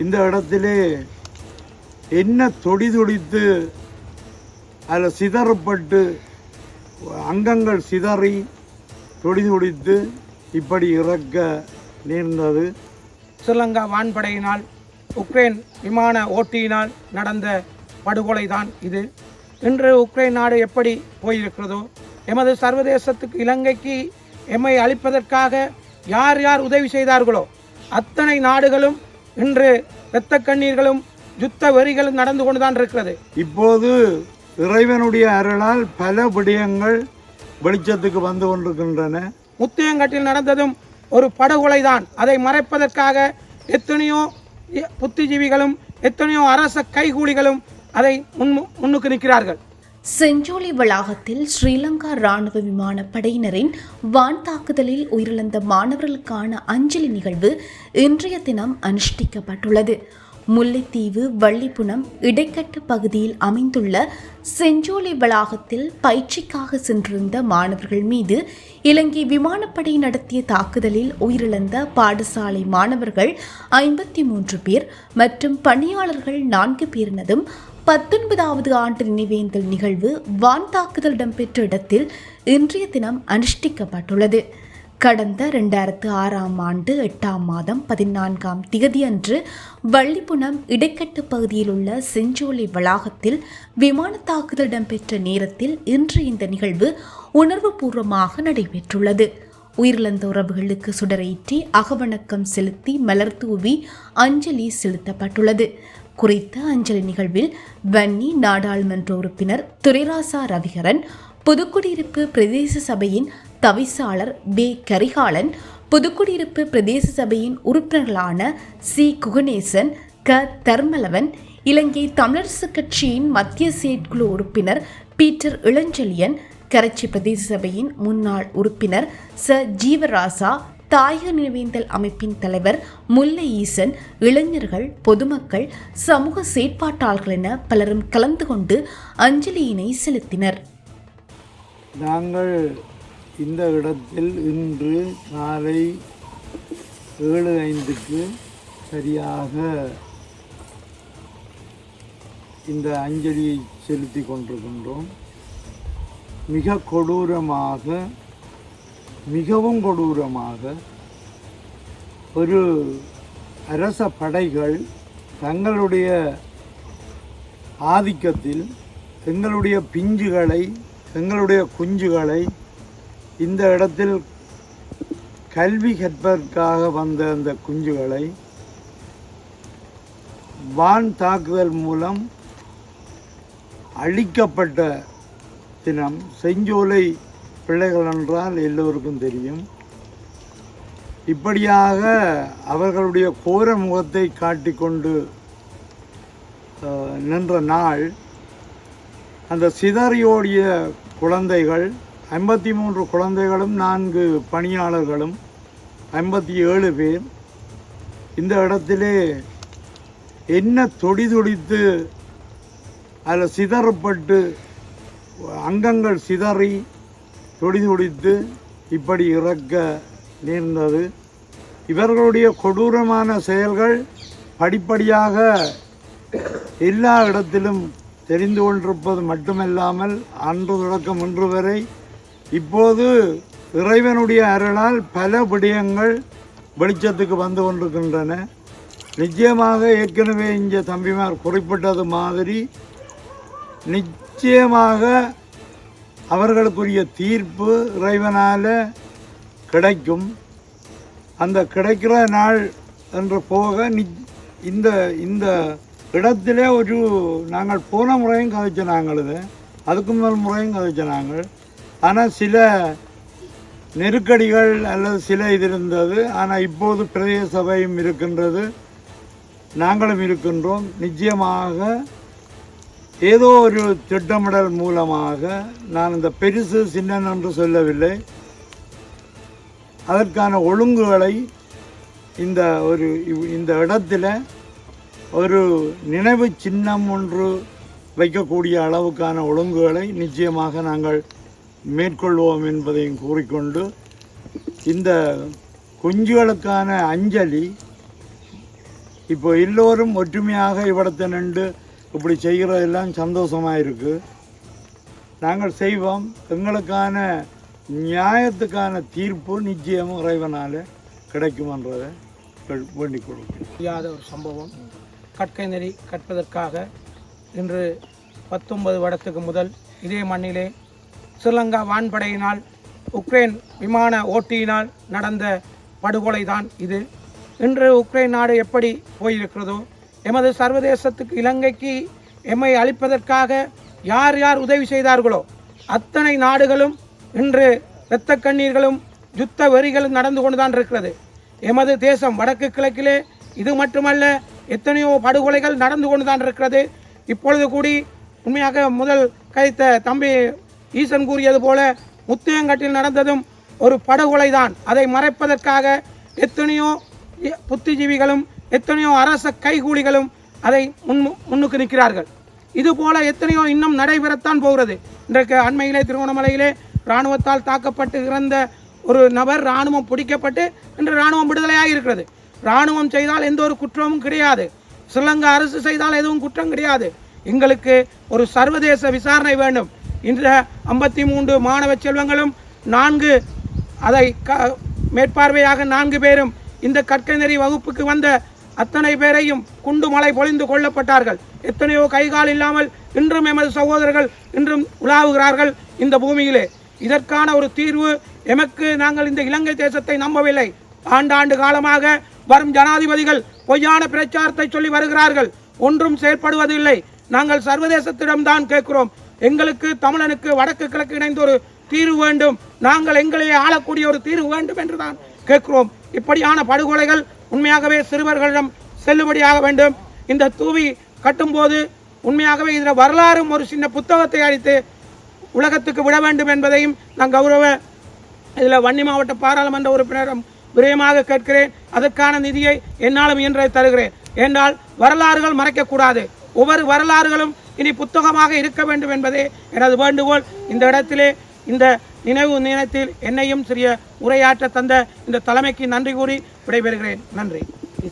இந்த இடத்திலே என்ன தொடி தொடித்து அதில் சிதறப்பட்டு அங்கங்கள் சிதறி தொடி தொடித்து இப்படி இறக்க நேர்ந்தது. ஸ்ரீலங்கா வான்படையினால் உக்ரைன் விமான ஓட்டியினால் நடந்த படுகொலை தான் இது. இன்று உக்ரைன் நாடு எப்படி போயிருக்கிறதோ எமது சர்வதேசத்துக்கு இலங்கைக்கு எம்மை அளிப்பதற்காக யார் யார் உதவி செய்தார்களோ அத்தனை நாடுகளும் இன்று இரத்த கண்ணீர்களும் யுத்த வெறிகளும் நடந்து கொண்டுதான் இருக்கிறது. இப்போது இறைவனுடைய அருளால் பல விடயங்கள் வெளிச்சத்துக்கு வந்து கொண்டிருக்கின்றன. முத்தியங்கட்டில் நடந்ததும் ஒரு படுகொலை தான் அதை மறைப்பதற்காக எத்தனையோ புத்திஜீவிகளும் எத்தனையோ அரச கைகூலிகளும் அதை முன் முன்னுக்கு நிற்கிறார்கள். செஞ்சோலி வளாகத்தில் ஸ்ரீலங்கா ராணுவ விமானப்படையினரின் வான் தாக்குதலில் உயிரிழந்த மாணவர்களுக்கான அஞ்சலி நிகழ்வு இன்றைய தினம் அனுஷ்டிக்கப்பட்டுள்ளது. முல்லைத்தீவு வள்ளிப்புணம் இடைக்கட்டு பகுதியில் அமைந்துள்ள செஞ்சோலை வளாகத்தில் பயிற்சிக்காக சென்றிருந்த மாணவர்கள் மீது இலங்கை விமானப்படை நடத்திய தாக்குதலில் உயிரிழந்த பாடசாலை மாணவர்கள் ஐம்பத்தி மூன்று பேர் மற்றும் பணியாளர்கள் நான்கு பேரினதும் பத்தொன்பதாவது ஆண்டு நினைவேந்தல் நிகழ்வு வான் தாக்குதல் இடம்பெற்ற இடத்தில் இன்றைய தினம் அனுஷ்டிக்கப்பட்டுள்ளது. கடந்த ரெண்டாயிரத்து ஆறாம் ஆண்டு எட்டாம் மாதம் பதினான்காம் திகதியன்று வள்ளிப்புணம் இடைக்கட்டு பகுதியில் உள்ள செஞ்சோலை வளாகத்தில் விமான தாக்குதல் இடம்பெற்ற நேரத்தில் இன்று இந்த நிகழ்வு உணர்வுபூர்வமாக நடைபெற்றுள்ளது. உயிரிழந்த உறவுகளுக்கு சுடரேற்றி அகவணக்கம் செலுத்தி மலர் தூவி அஞ்சலி செலுத்தப்பட்டுள்ளது. குறித்த அஞ்சலி நிகழ்வில் வன்னி நாடாளுமன்ற உறுப்பினர் துரைராசா ரவிகரன் புதுக்குடியிருப்பு பிரதேச சபையின் தவிசாளர் பே. கரிகாலன் புதுக்குடியிருப்பு பிரதேச சபையின் உறுப்பினர்களான சி. குகணேசன் க. தர்மலவன் இலங்கை தமிழரசுக் கட்சியின் மத்திய செயற்குழு உறுப்பினர் பீட்டர் இளஞ்செழியன் கரைச்சி பிரதேச சபையின் முன்னாள் உறுப்பினர் ச. ஜீவராசா தாயக நினைவேந்தல் அமைப்பின் தலைவர் முல்லை ஈசன் இளைஞர்கள் பொதுமக்கள் சமூக செயற்பாட்டாளர்கள் என பலரும் கலந்து கொண்டு அஞ்சலியினை செலுத்தினர். நாங்கள் இந்த இடத்தில் இன்று காலை ஏழு ஐந்துக்கு சரியாக இந்த அஞ்சலியை செலுத்தி கொண்டிருக்கின்றோம். மிக கொடூரமாக மிகவும் கொடூரமாக ஒரு அரச படைகள் தங்களுடைய ஆதிக்கத்தில் எங்களுடைய பிஞ்சுகளை எங்களுடைய குஞ்சுகளை இந்த இடத்தில் கல்வி கற்பதற்காக வந்த அந்த குஞ்சுகளை வான் தாக்குதல் மூலம் அழிக்கப்பட்ட தினம் செஞ்சோலை பிள்ளைகள் என்றால் எல்லோருக்கும் தெரியும். இப்படியாக அவர்களுடைய கோர முகத்தை காட்டிக்கொண்டு நின்ற நாள் அந்த சிதறியோடிய குழந்தைகள் ஐம்பத்தி மூன்று குழந்தைகளும் நான்கு பணியாளர்களும் ஐம்பத்தி ஏழு பேர். இந்த இடத்திலே என்ன தொடி துடித்து அதில் சிதறப்பட்டு அங்கங்கள் சிதறி தொடி துடித்து இப்படி இறக்க நேர்ந்தது. இவர்களுடைய கொடூரமான செயல்கள் படிப்படியாக எல்லா இடத்திலும் தெரிந்து கொண்டிருப்பது மட்டுமல்லாமல் அன்று தொடக்கம் இன்று வரை இப்போது இறைவனுடைய அருளால் பல விடயங்கள் வெளிச்சத்துக்கு வந்து கொண்டிருக்கின்றன. நிச்சயமாக ஏற்கனவே இங்கே தம்பிமார் குறிப்பிட்டது மாதிரி நிச்சயமாக அவர்களுக்குரிய தீர்ப்பு இறைவனால் கிடைக்கும். அந்த கிடைக்கிற நாள் என்று போக நி இந்த இந்த இடத்திலே ஒரு நாங்கள் போன முறையும் கதைச்ச நாங்கள் இது. அதுக்கு முதல் முறையும் கதைச்ச நாங்கள். ஆனால் சில நெருக்கடிகள் அல்லது சில இது இருந்தது. ஆனால் இப்போது பிரதேச சபையும் இருக்கின்றது. நாங்களும் இருக்கின்றோம். நிச்சயமாக ஏதோ ஒரு திட்டமிடல் மூலமாக நான் இந்த பெருசு சின்னன் என்று சொல்லவில்லை. அதற்கான ஒழுங்குகளை இந்த ஒரு இவ்- இந்த இடத்துல ஒரு நினைவு சின்னம் ஒன்று வைக்கக்கூடிய அளவுக்கான ஒழுங்குகளை நிச்சயமாக நாங்கள் மேற்கொள்வோம் என்பதையும் கூறிக்கொண்டு இந்த குஞ்சுகளுக்கான அஞ்சலி இப்போ எல்லோரும் ஒற்றுமையாக இவ்விடத்தை நின்று இப்படி செய்கிறதெல்லாம் சந்தோஷமாக இருக்குது நாங்கள் செய்வோம். எங்களுக்கான நியாயத்துக்கான தீர்ப்பு நிச்சயம் இறைவனால் கிடைக்குமன்றதை வே- வேண்டிக் கொள்கிறேன் ஒரு சம்பவம். கற்கை நெறி கற்பதற்காக இன்று பத்தொன்பது வருடத்துக்கு முதல் இதே மண்ணிலே ஸ்ரீலங்கா வான்படையினால் உக்ரைன் விமான ஓட்டியினால் நடந்த படுகொலை தான் இது. இன்று உக்ரைன் நாடு எப்படி போயிருக்கிறதோ எமது சர்வதேசத்துக்கு இலங்கைக்கு எம்மை அளிப்பதற்காக யார் யார் உதவி செய்தார்களோ அத்தனை நாடுகளும் இன்று இரத்த கண்ணீர்களும் யுத்த வெறிகளும் நடந்து கொண்டுதான் இருக்கிறது. எமது தேசம் வடக்கு கிழக்கிலே இது மட்டுமல்ல எத்தனையோ படுகொலைகள் நடந்து கொண்டு தான் இருக்கிறது. இப்பொழுது கூடி உண்மையாக முதல் கைத்த தம்பி ஈசன் கூறியது போல முத்தையங்கட்டில் நடந்ததும் ஒரு படுகொலை தான் அதை மறைப்பதற்காக எத்தனையோ புத்திஜீவிகளும் எத்தனையோ அரச கைகூலிகளும் அதை முன் முன்னுக்கு நிற்கிறார்கள். இது போல எத்தனையோ இன்னும் நடைபெறத்தான் போகிறது. இன்றைக்கு அண்மையிலே திருவண்ணாமலையிலே இராணுவத்தால் தாக்கப்பட்டு இறந்த ஒரு நபர் இராணுவம் பிடிக்கப்பட்டு இன்று இராணுவம் விடுதலையாக இருக்கிறது இராணுவம் செய்தால் எந்த ஒரு குற்றமும் கிடையாது. ஸ்ரீலங்கா அரசு செய்தால் எதுவும் குற்றம் கிடையாது. எங்களுக்கு ஒரு சர்வதேச விசாரணை வேண்டும். இன்ற ஐம்பத்தி மூன்று மாணவ செல்வங்களும் நான்கு அதை க மேற்பார்வையாக நான்கு பேரும் இந்த கற்கைநெறி வகுப்புக்கு வந்த அத்தனை பேரையும் குண்டு மலை பொழிந்து கொல்லப்பட்டார்கள். எத்தனையோ கைகால் இல்லாமல் இன்றும் எமது சகோதரர்கள் இன்றும் உலாவுகிறார்கள் இந்த பூமியிலே. இதற்கான ஒரு தீர்வு எமக்கு நாங்கள் இந்த இலங்கை தேசத்தை நம்பவில்லை. ஆண்டாண்டு காலமாக வரும் ஜனாதிபதிகள் பொய்யான பிரச்சாரத்தை சொல்லி வருகிறார்கள். ஒன்றும் செயற்படுவதில்லை. நாங்கள் சர்வதேசத்திடம்தான் கேட்கிறோம். எங்களுக்கு தமிழனுக்கு வடக்கு கிழக்கு இணைந்த ஒரு தீர்வு வேண்டும். நாங்கள் எங்களையே ஆளக்கூடிய ஒரு தீர்வு வேண்டும் என்றுதான் கேட்கிறோம். இப்படியான படுகொலைகள் உண்மையாகவே சிறுவர்களிடம் செல்லுபடியாக வேண்டும். இந்த தூவி கட்டும்போது உண்மையாகவே இதில் வரலாறும் ஒரு சின்ன புத்தகத்தை அளித்து உலகத்துக்கு விட வேண்டும் என்பதையும் நான் கௌரவ இதில் வன்னி மாவட்ட பாராளுமன்ற உறுப்பினரும் விரயமாக கேட்கிறேன். அதற்கான நிதியை என்னால் முயன்றதை தருகிறேன். என்றால் வரலாறுகள் மறைக்கக்கூடாது. ஒவ்வொரு வரலாறுகளும் இனி புத்தகமாக இருக்க வேண்டும் என்பதே எனது வேண்டுகோள். இந்த இடத்திலே இந்த நினைவு நேரத்தில் என்னையும் சிறிய உரையாற்ற தந்த இந்த தலைமைக்கு நன்றி கூறி விடைபெறுகிறேன். நன்றி.